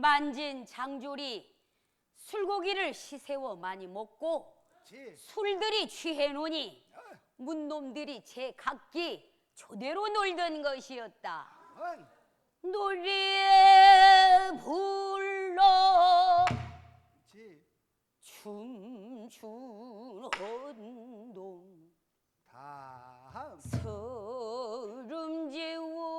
만진 장졸이 술고기를 시세워 많이 먹고 지. 술들이 취해 노니 문놈들이 제 각기 조대로 놀던 것이었다. 은. 노래 불러 지. 춤추는 놈 다음. 서름 지워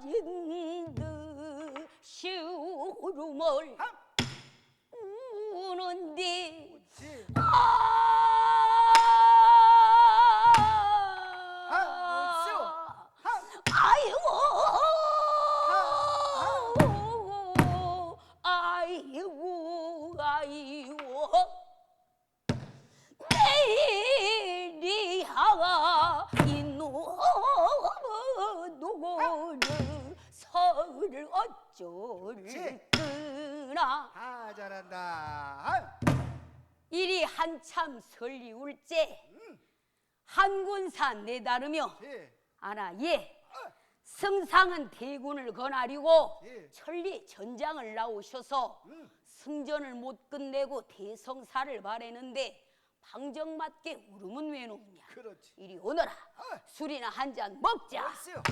터진 듯이 울음을 우는디 잘한다. 이리 한참 설리울째 한군산 내다르며 지. 아나 예 승상은 대군을 거나리고 예. 천리 전장을 나오셔서 음. 승전을 못 끝내고 대성사를 바래는데 방정맞게 울음은 왜 놓냐 그렇지. 이리 오너라 술이나 한 잔 먹자 됐어요.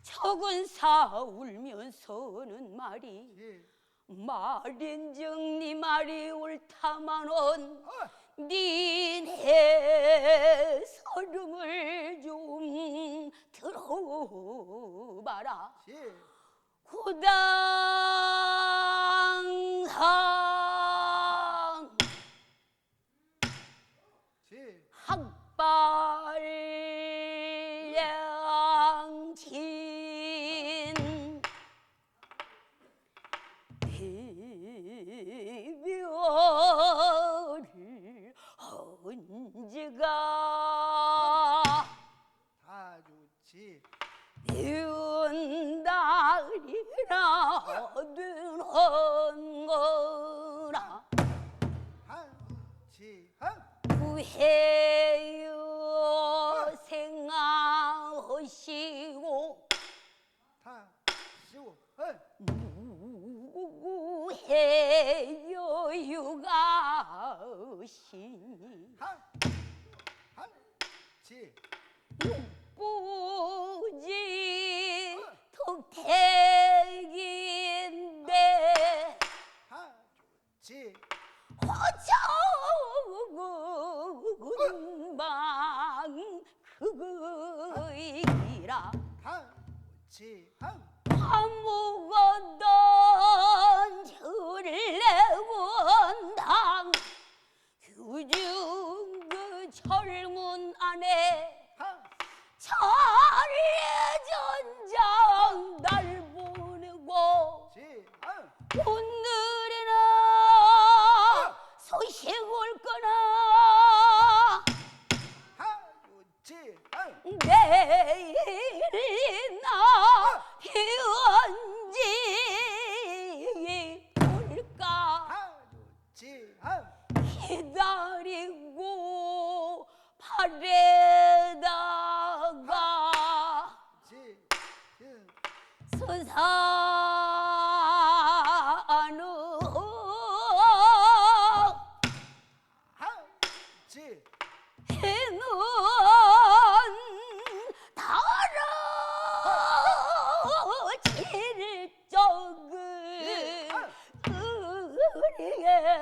적은사 울면서는 말이 지. 말인정 네 말이 옳다마는 어. 니네 서름을 좀 들어봐라 지. 구당 이라 얻은 거라 한지 한. 구해 皇家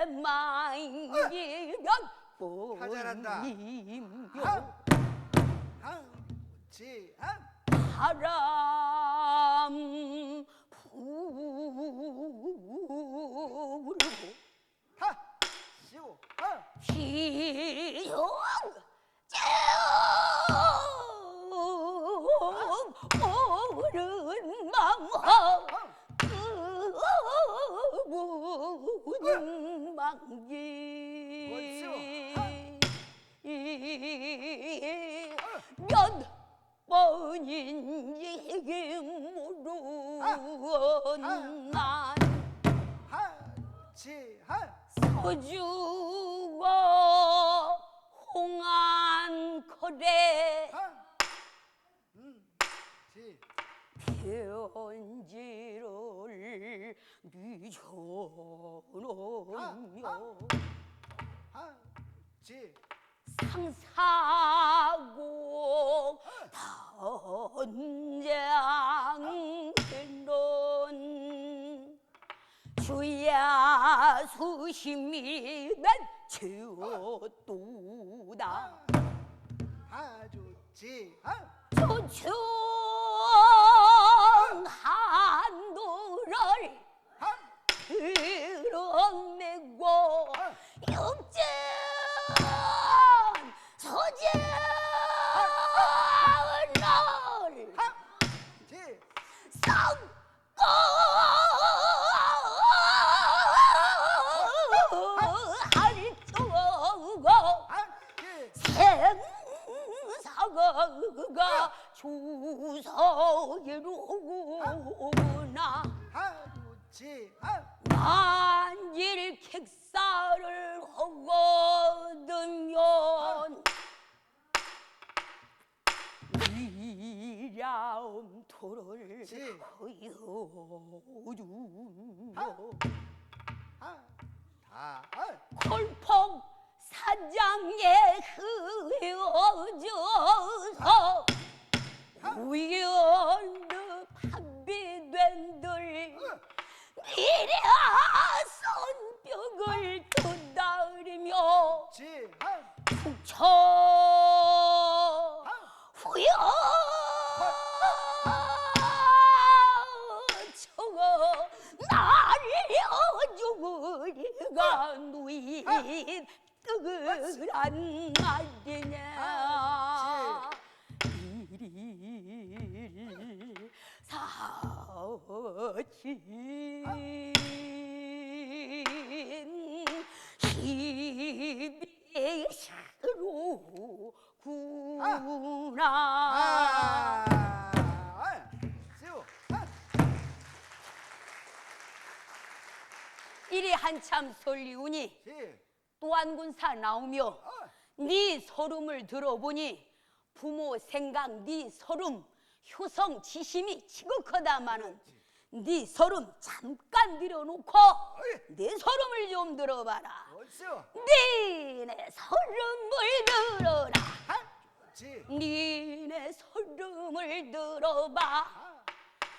만기면 다 잘한다. 뿐이며 한, 지, 한, 바람 불고 하, 시오, 하, 기용 오른 망하. 그분 망기. 몇 번인지 모르는 한, 서주고 홍안 거래. 편지를 늦어 놓으며 한, 지, 상사고 단장했던 주야 수심이 맺혀도다. 아주 지, 한, 조 생사가 주석이로구나. 아주 지, 한, 만일 객사를 하거든면 미라움토를 지. 허여주며 한, 다, 한, 골폭 사장에 흐어져서 우연히 판비된들 미래아 손뼉을 두다리며 지, 한, 쳐 후여 쳐고 날려주으리가 누인 뜨거란 말이냐 일일 아, 시오, 한, 이리 한참 설리우니 지, 또한 군사 나오며 어, 네 서름을 들어보니 부모 생각 네 서름 효성 지심이 지극하다마는 네 서름 잠깐 들여놓고 내 서름을 좀 들어봐라. 니네 서름을 들어라. 한, 지, 니네 서름을 들어봐. 아,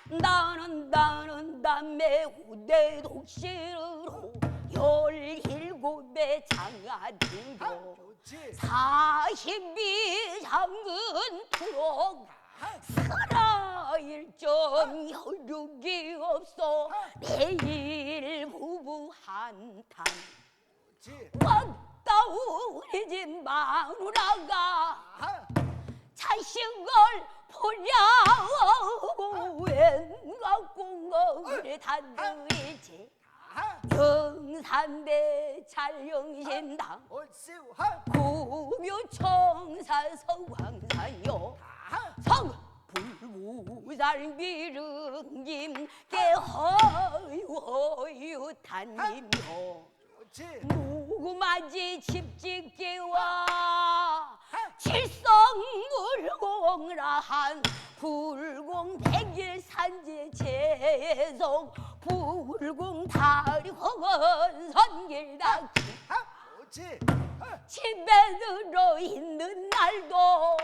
나는 나는 남의 후대 독실로 열일곱의 장아들로 한, 지, 사십이 장근 투록 살아일점 혈육이 없어 매일 부부 한탄 지, 왔다 우리 집 마누라가 한, 자식을 보려고 웬가 공을 다들이지 한, 경산대 찰영신당 어시오, 한, 구묘청사 서광사요 한, 성 불무살 미릉님 개허유허유 탄님요 지, 무구마지 집짓기와 칠성불공라한 불공 백일 산지 재성 불공 다리 허건 선길닥치 한, 지, 한, 집에 들어 있는 날도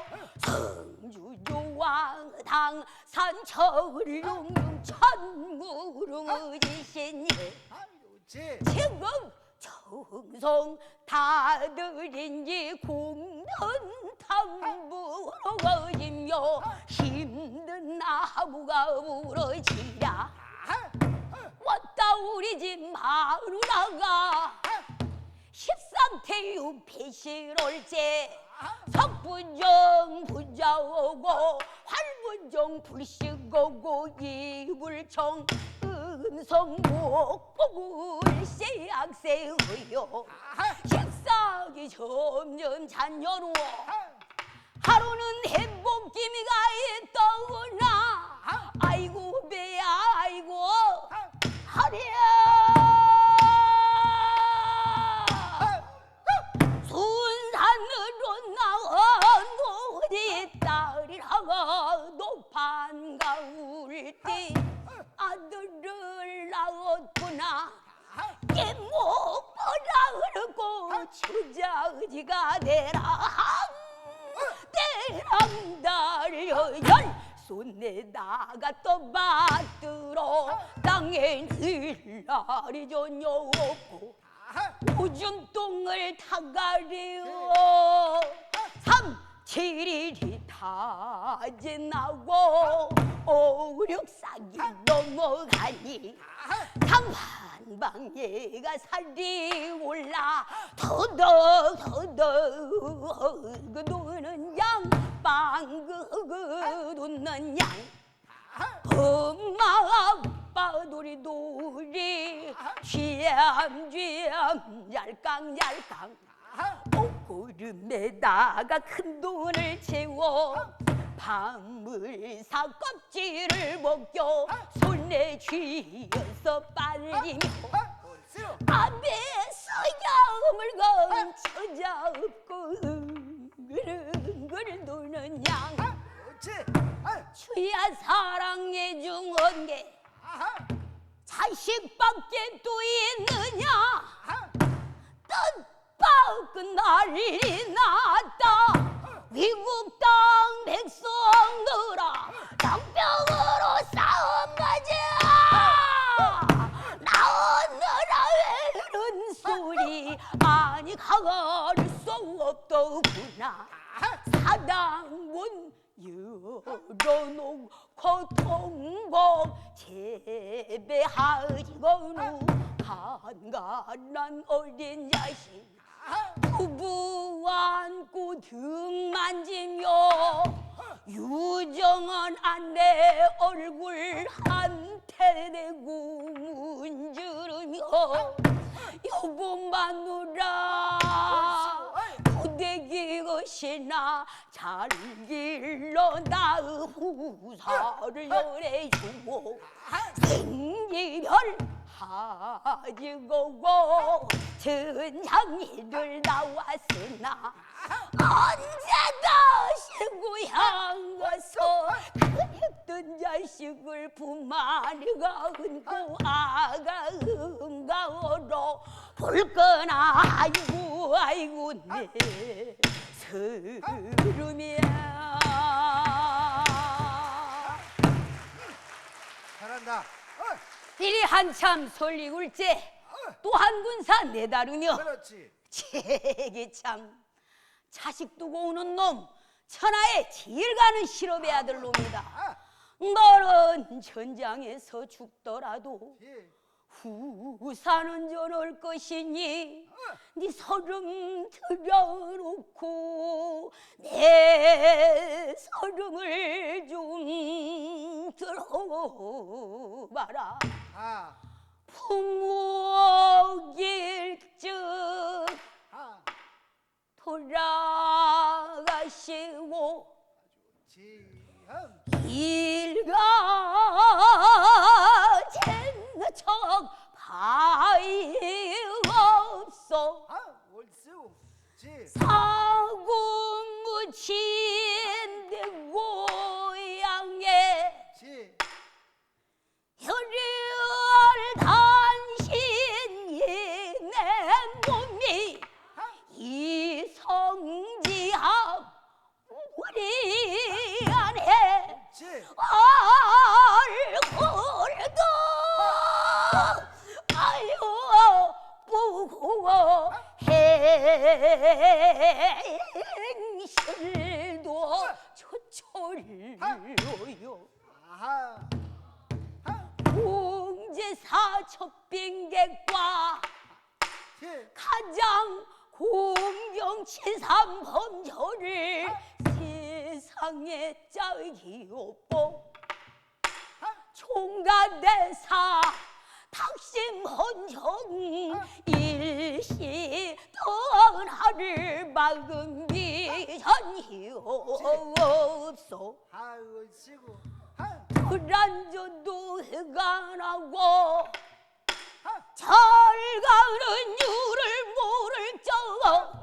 성주조왕당 산처를 융융 천무릉 의지신 아유, 옳지. 지금 정성 다들인지 공든 탐부로 거지며 힘든 나무가 왔다 우리 집 마누라가. 십상태유 배실올제. 석분정 부자오고 활분정 불식오고 이불청 음성목 악세의요. 아하 식상이 점점 잔여로 하루는 행복기미가 있더구나 아하. 오줌 똥을 타가리오. 삼, 칠일이 다 지나고 오륙사기 넘어가니 상반방예가 살이 올라 더덕 더덕 그 노는 양 빵 그 웃는 양. 엄마 아 빠 도리도리 쥐암쥐암 얄깡얄깡. 옷구름에다가 큰 돈을 채워 밤을 사 껍질을 벗겨 손에 쥐어서 빨리며 옳지요 앞에서 야음을 건 처자 없고 응글응글 도는 양. 주야 사랑해 중언 게 아하 자식밖에 또 있느냐? 뜻밖은 난리 났다. 위국 땅 백성 여보 마누라. 고데기 것이나 잘 길러 나의 후사를 열애주고 생기별 하지고고 전장이들 나왔으나 언제 다시 고향 가서 그랬던 자식을 부마리가 은고 아가 응가오로 볼거나 아이고 아이고 내 서름이야. 잘한다 어, 이리 한참 솔리굴제 또한 군사 내다르며 그렇지. 제게 참 자식 두고 오는 놈 천하에 제일 가는 실업의 아들 놈이다. 아. 너는 전장에서 죽더라도 예. 후사는 전할 것이니 네 서름 들여놓고 내 서름을 좀 들어봐라. 아. 부모일즉 아. 돌아가시고 일가 젠척 바위 없어. 아 사고 묻힌 가장 공경치삼 범절을 세상에 짝이 없고 총가대사 탁심 헌정 일시 떠나를 막은 비전이 없어 아이고 하 불안전도 해가 나고 하 잘 가는 유를 모를 적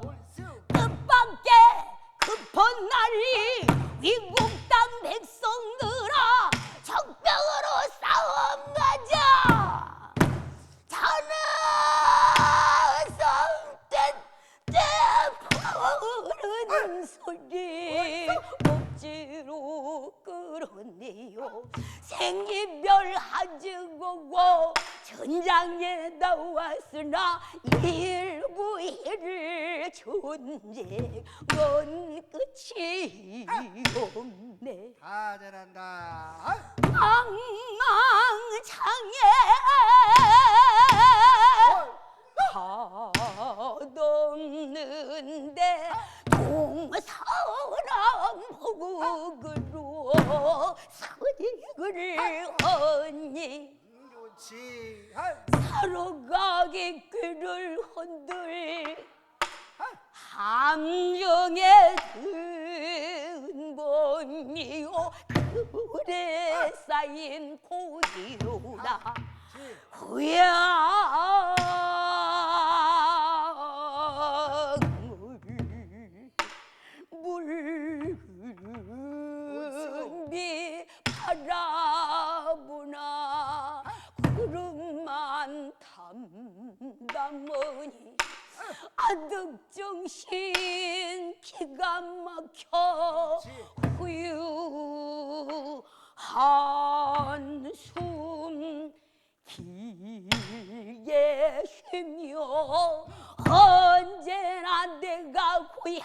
존재 넌 끝이 없네? 다 잘한다. 하 망망창에 가뒀는데 동서랑 보국으로 서익을 하니 음, 좋지. 하 사로가기 꾀를 흔들 하 함정의 근본이요. 그래 쌓인 고기로다 칠 후양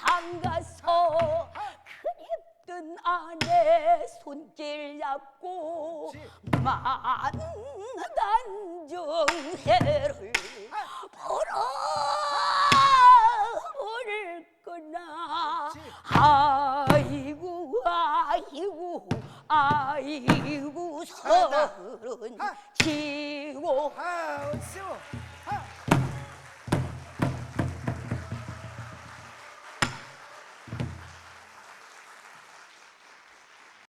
고향 가서 그립던 아내 손길 잡고 만단정해를 벌어버릴 거나. 아이고 아이고 아이고 서른 지고